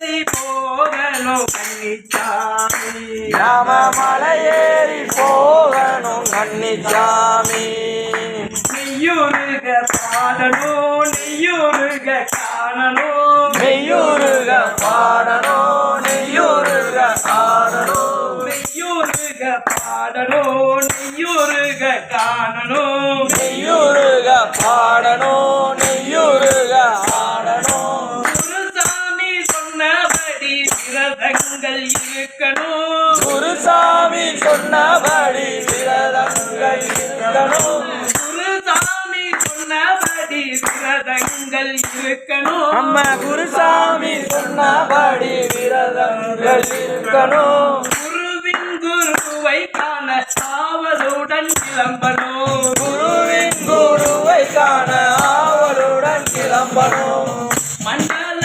போகணும் கன்னிச்சாமி. நாம மலையேறி போகணும் கன்னிச்சாமி மெய்யூருக பாடணும் நெய்யூருக காணணும். மெய்யூருக பாடணும் நெய்யூருக ஆடணும் மெய்யூருக பாடணும் இருக்கணும் நம்ம குருசாமி சொன்னபடி விரதங்கள் இருக்கணும். குருவின் குருவை காண ஆவலுடன் கிளம்பணும். குருவின் குருவை காண ஆவலுடன் கிளம்பணும். மண்டல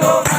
no